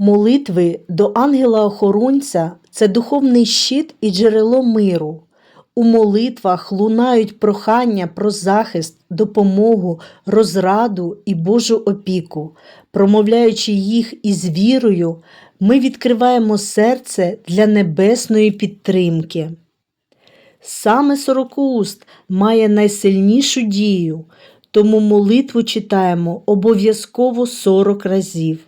Молитви до ангела-охоронця це духовний щит і джерело миру. У молитвах лунають прохання про захист, допомогу, розраду і Божу опіку. Промовляючи їх із вірою, ми відкриваємо серце для небесної підтримки. Саме сорокауст має найсильнішу дію, тому молитву читаємо обов'язково 40 разів.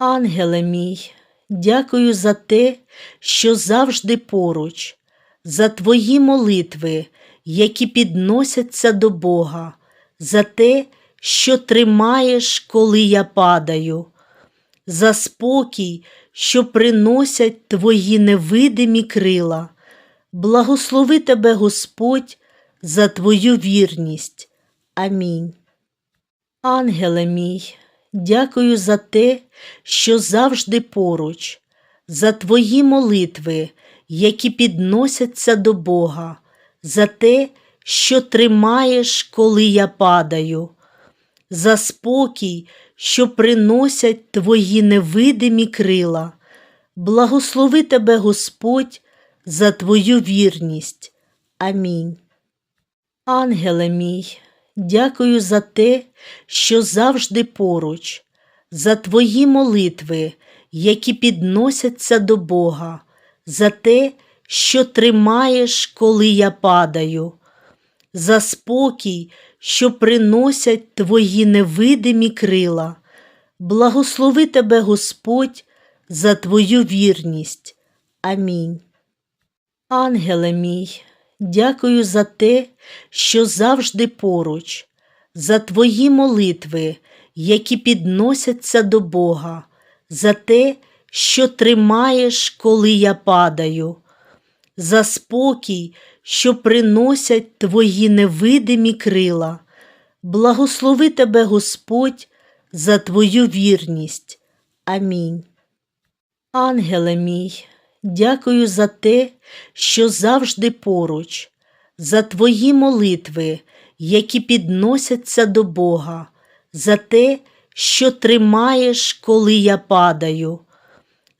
Ангеле мій, дякую за те, що завжди поруч, за твої молитви, які підносяться до Бога, за те, що тримаєш, коли я падаю, за спокій, що приносять твої невидимі крила. Благослови тебе Господь за твою вірність. Амінь. Ангеле мій, дякую за те, що завжди поруч, за твої молитви, які підносяться до Бога, за те, що тримаєш, коли я падаю, за спокій, що приносять твої невидимі крила. Благослови тебе Господь за твою вірність. Амінь. Ангеле мій, дякую за те, що завжди поруч, за твої молитви, які підносяться до Бога, за те, що тримаєш, коли я падаю, за спокій, що приносять твої невидимі крила. Благослови тебе Господь за твою вірність. Амінь. Ангеле мій, дякую за те, що завжди поруч, за твої молитви, які підносяться до Бога, за те, що тримаєш, коли я падаю, за спокій, що приносять твої невидимі крила. Благослови тебе Господь за твою вірність. Амінь. Ангеле мій, дякую за те, що завжди поруч, за твої молитви, які підносяться до Бога, за те, що тримаєш, коли я падаю,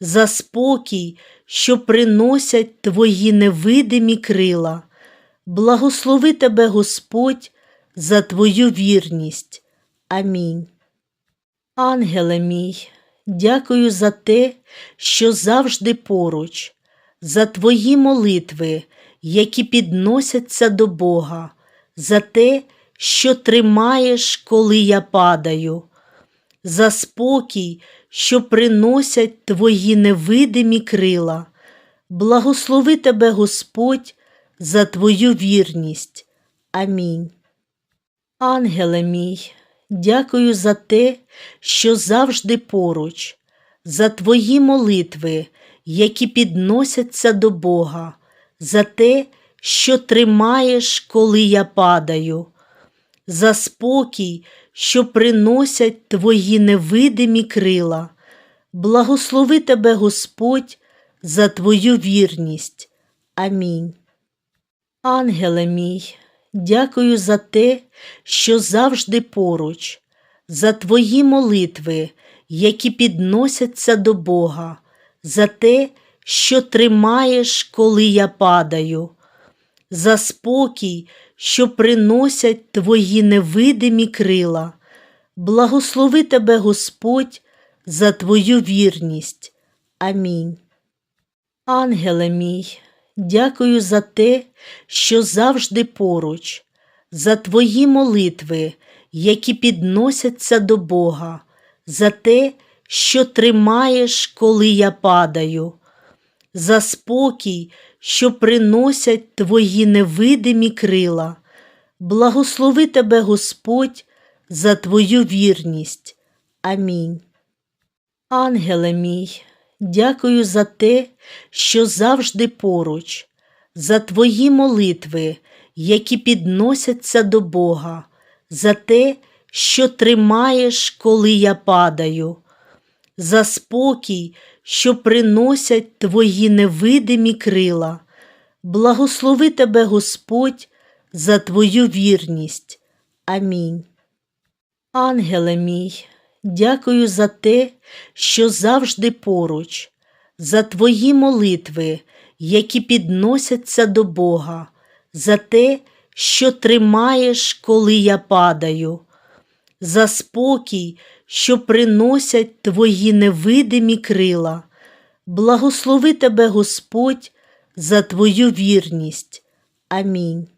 за спокій, що приносять твої невидимі крила. Благослови тебе Господь за твою вірність. Амінь. Ангеле мій, дякую за те, що завжди поруч, за твої молитви, які підносяться до Бога, за те, що тримаєш, коли я падаю, за спокій, що приносять твої невидимі крила. Благослови тебе Господь за твою вірність. Амінь. Ангеле мій, дякую за те, що завжди поруч, за твої молитви, які підносяться до Бога, за те, що тримаєш, коли я падаю, за спокій, що приносять твої невидимі крила. Благослови тебе Господь за твою вірність. Амінь. Ангеле мій, дякую за те, що завжди поруч, за твої молитви, які підносяться до Бога, за те, що тримаєш, коли я падаю, за спокій, що приносять твої невидимі крила. Благослови тебе Господь за твою вірність. Амінь. Ангеле мій, дякую за те, що завжди поруч, за твої молитви, які підносяться до Бога, за те, що тримаєш, коли я падаю, за спокій, що приносять твої невидимі крила. Благослови тебе Господь за твою вірність. Амінь. Ангеле мій, дякую за те, що завжди поруч, за твої молитви, які підносяться до Бога, за те, що тримаєш, коли я падаю, за спокій, що приносять твої невидимі крила. Благослови тебе Господь за твою вірність. Амінь. Ангеле мій, дякую за те, що завжди поруч, за Твої молитви, які підносяться до Бога, за те, що тримаєш, коли я падаю, за спокій, що приносять Твої невидимі крила. Благослови Тебе, Господь, за Твою вірність. Амінь.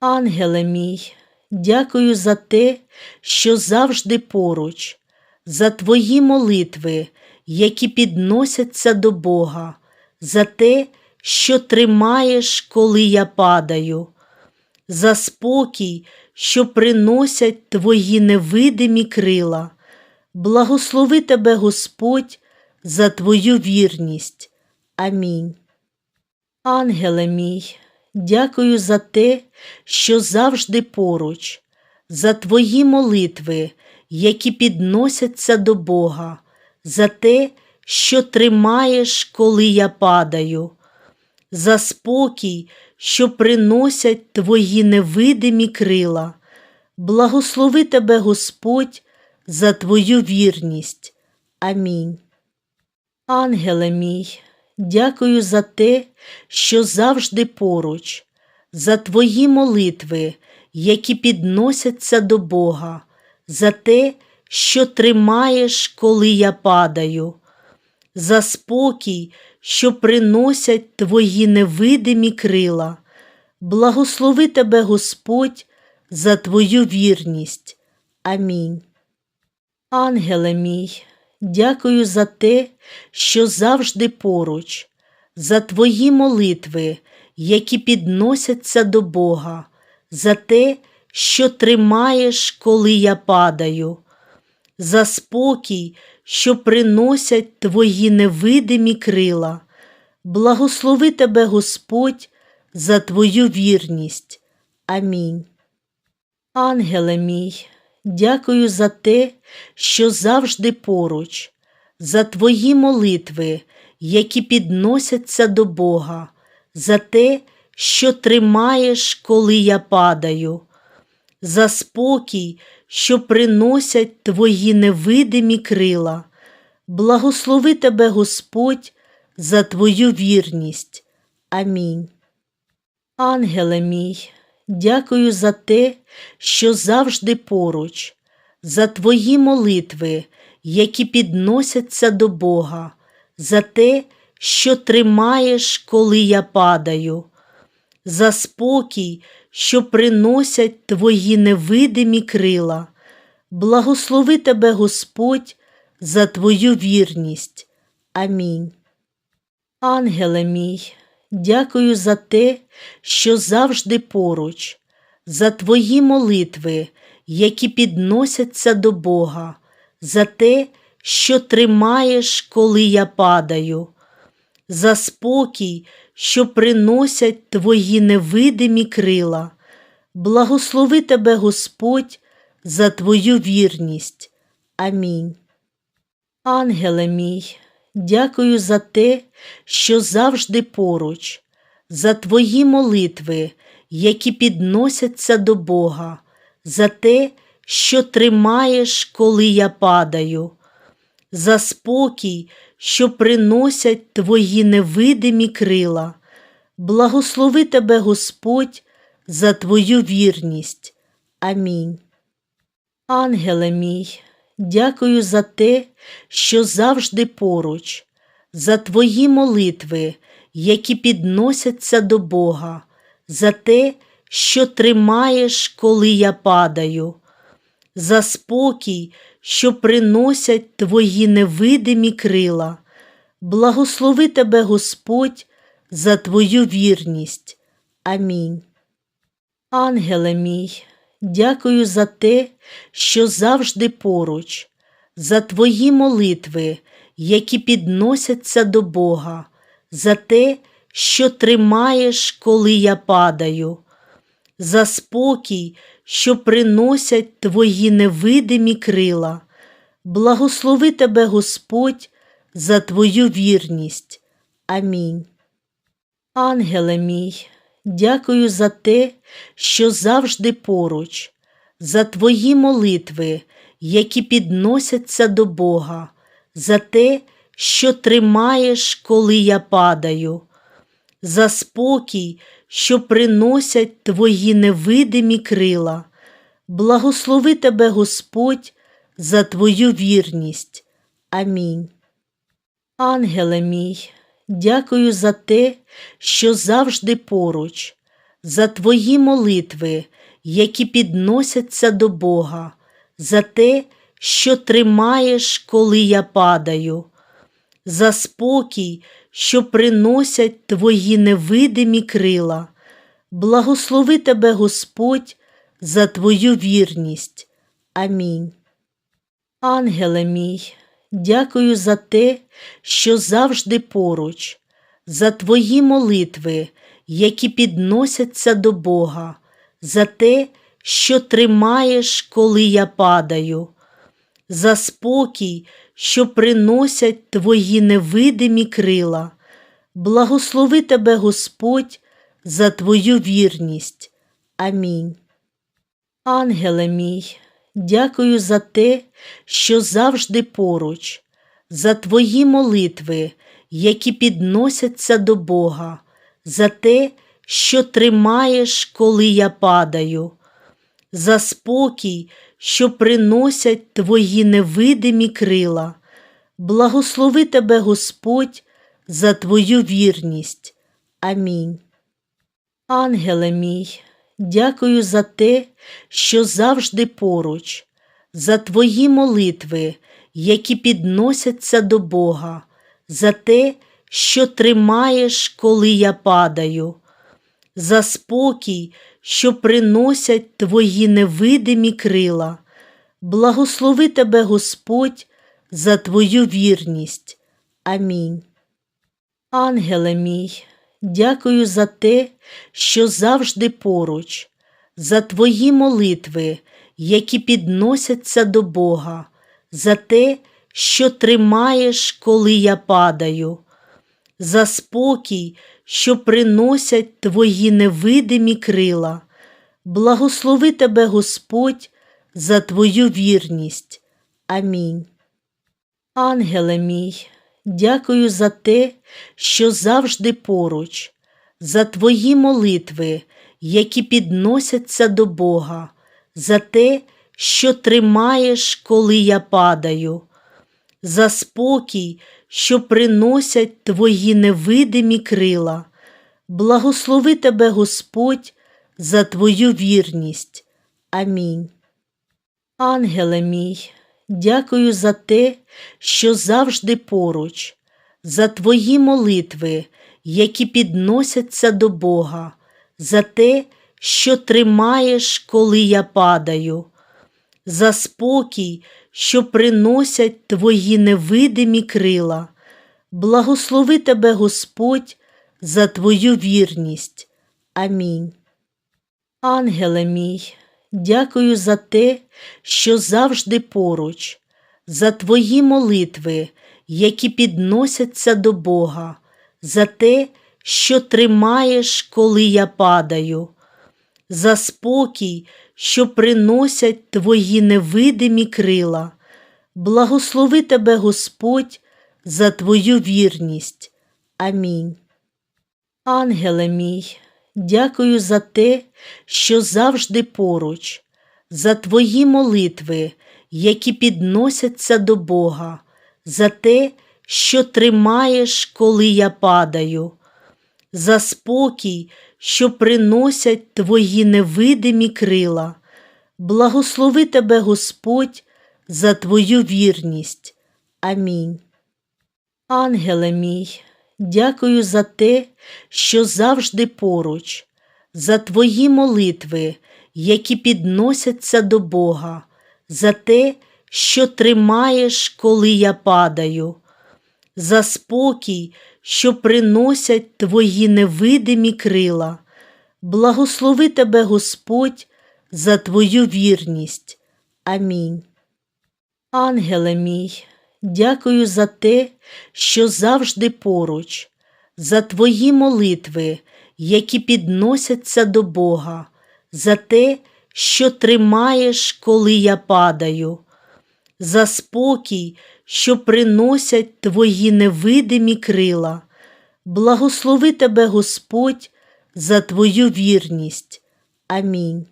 Ангеле мій, дякую за те, що завжди поруч, за Твої молитви, які підносяться до Бога, за те, що тримаєш, коли я падаю, за спокій, що приносять Твої невидимі крила. Благослови Тебе, Господь, за Твою вірність. Амінь. Ангеле мій, дякую за те, що завжди поруч, за Твої молитви, які підносяться до Бога, за те, що тримаєш, коли я падаю, за спокій, що приносять Твої невидимі крила. Благослови Тебе, Господь, за Твою вірність. Амінь. Ангеле мій, дякую за те, що завжди поруч, за Твої молитви, які підносяться до Бога, за те, що тримаєш, коли я падаю, за спокій, що приносять Твої невидимі крила. Благослови Тебе, Господь, за Твою вірність. Амінь. Ангеле мій, дякую за те, що завжди поруч, за Твої молитви, які підносяться до Бога, за те, що тримаєш, коли я падаю, за спокій, що приносять Твої невидимі крила. Благослови Тебе, Господь, за Твою вірність. Амінь. Ангеле мій, дякую за те, що завжди поруч, за Твої молитви, які підносяться до Бога, за те, що тримаєш, коли я падаю, за спокій, що приносять Твої невидимі крила. Благослови Тебе, Господь, за Твою вірність. Амінь. Ангеле мій, дякую за те, що завжди поруч, за Твої молитви, які підносяться до Бога, за те, що тримаєш, коли я падаю, за спокій, що приносять Твої невидимі крила. Благослови Тебе, Господь, за Твою вірність. Амінь. Ангеле мій, дякую за те, що завжди поруч, за Твої молитви, які підносяться до Бога, за те, що тримаєш, коли я падаю, за спокій, що приносять Твої невидимі крила. Благослови Тебе, Господь, за Твою вірність. Амінь. Ангеле мій, дякую за те, що завжди поруч, за Твої молитви, які підносяться до Бога, за те, що тримаєш, коли я падаю, за спокій, що приносять Твої невидимі крила. Благослови Тебе, Господь, за Твою вірність. Амінь. Ангеле мій, дякую за те, що завжди поруч, за Твої молитви, які підносяться до Бога, за те, що тримаєш, коли я падаю, за спокій, що приносять Твої невидимі крила. Благослови Тебе, Господь, за Твою вірність. Амінь. Ангеле мій, дякую за те, що завжди поруч, за Твої молитви, які підносяться до Бога, за те, що тримаєш, коли я падаю, за спокій, що приносять Твої невидимі крила. Благослови Тебе, Господь, за Твою вірність. Амінь. Ангеле мій, дякую за те, що завжди поруч, за Твої молитви, які підносяться до Бога, за те, що тримаєш, коли я падаю, за спокій, що приносять твої невидимі крила. Благослови тебе, Господь, за твою вірність. Амінь. Ангеле мій, дякую за те, що завжди поруч, за твої молитви, які підносяться до Бога, за те, що тримаєш, коли я падаю, за спокій, що приносять твої невидимі крила. Благослови тебе, Господь, за твою вірність. Амінь. Ангеле мій, дякую за те, що завжди поруч, за твої молитви, які підносяться до Бога, за те, що тримаєш, коли я падаю, за спокій, що приносять твої невидимі крила. Благослови тебе, Господь, за твою вірність. Амінь. Ангеле мій, дякую за те, що завжди поруч, за твої молитви, які підносяться до Бога, за те, що тримаєш, коли я падаю, за спокій, що приносять твої невидимі крила. Благослови тебе, Господь, за твою вірність. Амінь. Ангеле мій, дякую за те, що завжди поруч, за твої молитви, які підносяться до Бога, за те, що тримаєш, коли я падаю, за спокій, що приносять твої невидимі крила. Благослови тебе, Господь, за твою вірність. Амінь. Ангеле мій, дякую за те, що завжди поруч, за твої молитви, які підносяться до Бога, за те, що тримаєш, коли я падаю, за спокій, що приносять твої невидимі крила. Благослови тебе, Господь, за твою вірність. Амінь. Ангеле мій, дякую за те, що завжди поруч, за твої молитви, які підносяться до Бога, за те, що тримаєш, коли я падаю, за спокій, що приносять твої невидимі крила. Благослови тебе, Господь, за твою вірність. Амінь. Ангеле мій, дякую за те, що завжди поруч, за твої молитви, які підносяться до Бога, за те, що тримаєш, коли я падаю, за спокій, що приносять твої невидимі крила. Благослови тебе, Господь, за твою вірність. Амінь. Ангеле мій, дякую за те, що завжди поруч, за твої молитви, які підносяться до Бога, за те, що тримаєш, коли я падаю, за спокій, що приносять твої невидимі крила. Благослови тебе, Господь, за твою вірність. Амінь. Ангеле мій, дякую за те, що завжди поруч, за твої молитви, які підносяться до Бога, за те, що тримаєш, коли я падаю, за спокій, що приносять твої невидимі крила. Благослови тебе, Господь, за твою вірність. Амінь. Ангеле мій, дякую за те, що завжди поруч, за твої молитви, які підносяться до Бога, за те, що тримаєш, коли я падаю, за спокій, що приносять твої невидимі крила. Благослови тебе, Господь, за твою вірність. Амінь. Ангеле мій, дякую за те, що завжди поруч, за твої молитви, які підносяться до Бога, за те, що тримаєш, коли я падаю, за спокій, що приносять твої невидимі крила. Благослови тебе Господь за твою вірність. Амінь.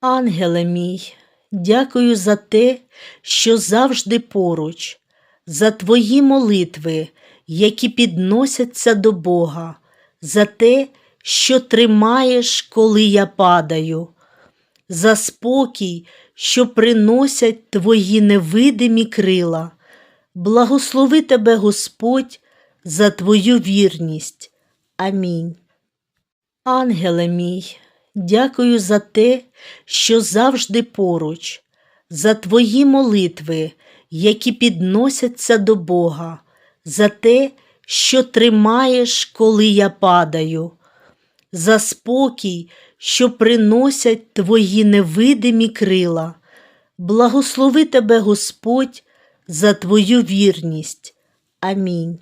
Ангеле мій, дякую за те, що завжди поруч, за твої молитви, які підносяться до Бога, за те, що тримаєш, коли я падаю, за спокій, що приносять твої невидимі крила. Благослови тебе Господь за твою вірність. Амінь. Ангеле мій, дякую за те, що завжди поруч, за твої молитви, які підносяться до Бога, за те, що тримаєш, коли я падаю, за спокій, що приносять твої невидимі крила. Благослови тебе Господь за твою вірність. Амінь.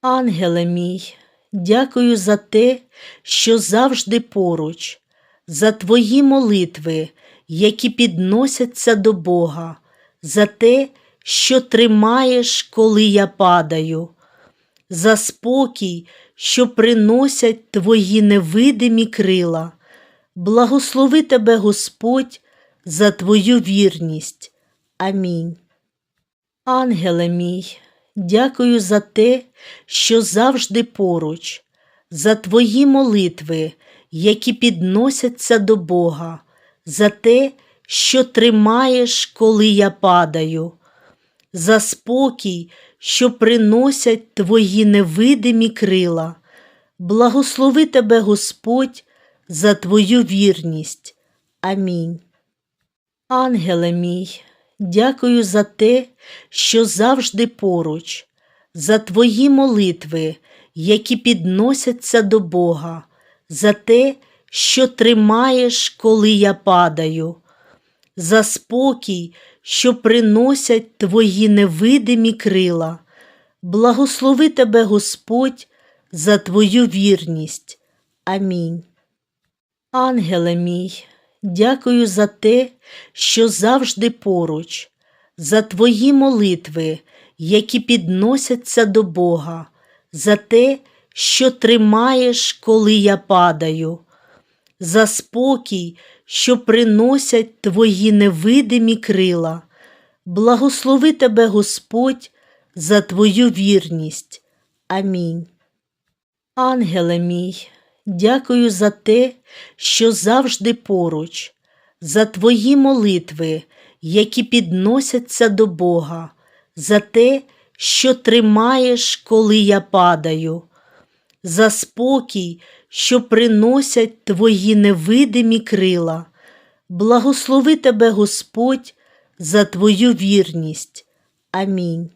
Ангеле мій, дякую за те, що завжди поруч, за твої молитви, які підносяться до Бога, за те, що тримаєш, коли я падаю, за спокій, що приносять твої невидимі крила. Благослови тебе Господь за твою вірність. Амінь. Ангеле мій, дякую за те, що завжди поруч, за твої молитви, які підносяться до Бога, за те, що тримаєш, коли я падаю, за спокій, що приносять твої невидимі крила. Благослови тебе Господь за твою вірність. Амінь. Ангеле мій, дякую за те, що завжди поруч, за твої молитви, які підносяться до Бога, за те, що тримаєш, коли я падаю, за спокій, що приносять твої невидимі крила. Благослови тебе Господь за твою вірність. Амінь. Ангеле мій, дякую за те, що завжди поруч, за твої молитви, які підносяться до Бога, за те, що тримаєш, коли я падаю, за спокій, що приносять твої невидимі крила. Благослови тебе Господь за твою вірність. Амінь. Ангеле мій, дякую за те, що завжди поруч, за твої молитви, які підносяться до Бога, за те, що тримаєш, коли я падаю, за спокій, що приносять твої невидимі крила. Благослови тебе Господь за твою вірність. Амінь.